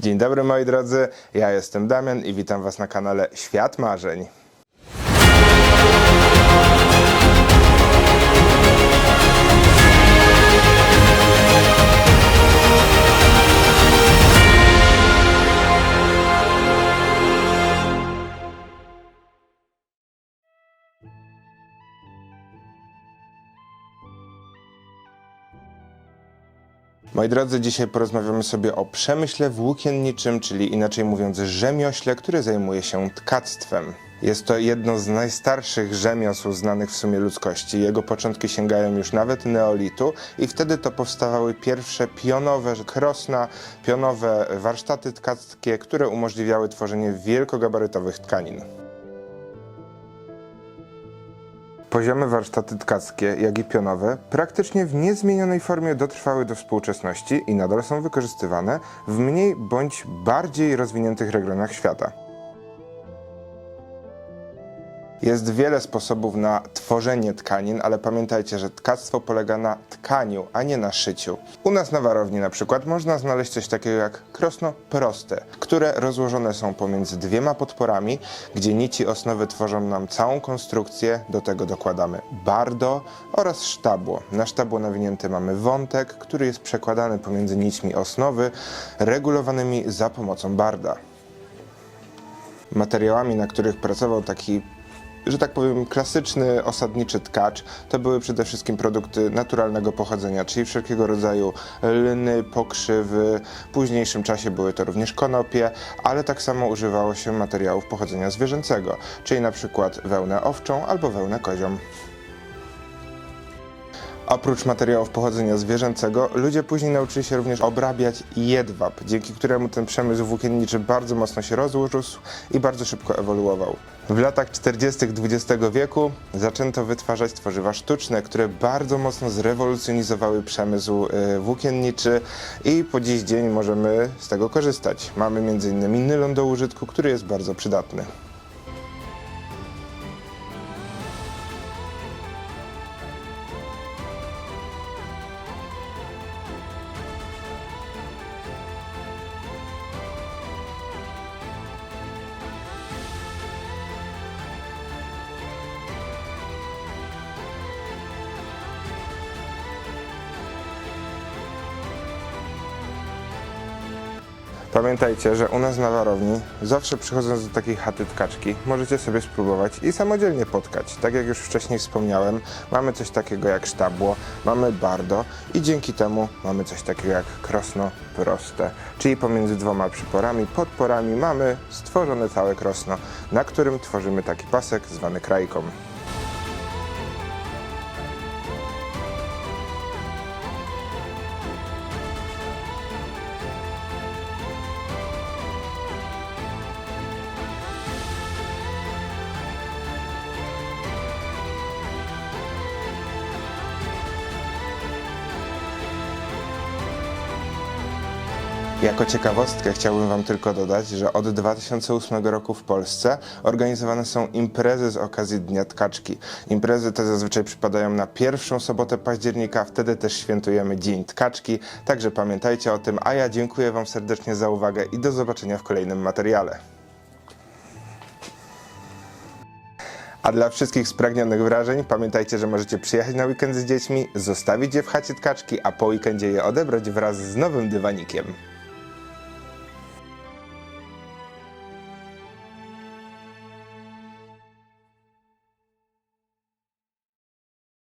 Dzień dobry moi drodzy, ja jestem Damian i witam Was na kanale Świat Marzeń. Moi drodzy, dzisiaj porozmawiamy sobie o przemyśle włókienniczym, czyli inaczej mówiąc rzemiośle, które zajmuje się tkactwem. Jest to jedno z najstarszych rzemiosł znanych w sumie ludzkości. Jego początki sięgają już nawet neolitu i wtedy to powstawały pierwsze pionowe krosna, pionowe warsztaty tkackie, które umożliwiały tworzenie wielkogabarytowych tkanin. Poziomy warsztaty tkackie, jak i pionowe, praktycznie w niezmienionej formie dotrwały do współczesności i nadal są wykorzystywane w mniej bądź bardziej rozwiniętych regionach świata. Jest wiele sposobów na tworzenie tkanin, ale pamiętajcie, że tkactwo polega na tkaniu, a nie na szyciu. U nas na warowni na przykład można znaleźć coś takiego jak krosno proste, które rozłożone są pomiędzy dwiema podporami, gdzie nici osnowy tworzą nam całą konstrukcję, do tego dokładamy bardo oraz sztabło. Na sztabło nawinięty mamy wątek, który jest przekładany pomiędzy nićmi osnowy, regulowanymi za pomocą barda. Materiałami, na których pracował taki że tak powiem, klasyczny osadniczy tkacz to były przede wszystkim produkty naturalnego pochodzenia, czyli wszelkiego rodzaju lny, pokrzywy. W późniejszym czasie były to również konopie, ale tak samo używało się materiałów pochodzenia zwierzęcego, czyli na przykład wełnę owczą albo wełnę kozią. Oprócz materiałów pochodzenia zwierzęcego, ludzie później nauczyli się również obrabiać jedwab, dzięki któremu ten przemysł włókienniczy bardzo mocno się rozrósł i bardzo szybko ewoluował. W latach 40. XX wieku zaczęto wytwarzać tworzywa sztuczne, które bardzo mocno zrewolucjonizowały przemysł e, włókienniczy i po dziś dzień możemy z tego korzystać. Mamy m.in. nylon do użytku, który jest bardzo przydatny. Pamiętajcie, że u nas na warowni, zawsze przychodząc do takiej chaty tkaczki, możecie sobie spróbować i samodzielnie potkać. Tak jak już wcześniej wspomniałem, mamy coś takiego jak sztabło, mamy bardo i dzięki temu mamy coś takiego jak krosno proste. Czyli pomiędzy dwoma przyporami, podporami mamy stworzone całe krosno, na którym tworzymy taki pasek zwany krajką. Jako ciekawostkę chciałbym Wam tylko dodać, że od 2008 roku w Polsce organizowane są imprezy z okazji Dnia Tkaczki. Imprezy te zazwyczaj przypadają na pierwszą sobotę października, wtedy też świętujemy Dzień Tkaczki, także pamiętajcie o tym, a ja dziękuję Wam serdecznie za uwagę i do zobaczenia w kolejnym materiale. A dla wszystkich spragnionych wrażeń pamiętajcie, że możecie przyjechać na weekend z dziećmi, zostawić je w chacie tkaczki, a po weekendzie je odebrać wraz z nowym dywanikiem.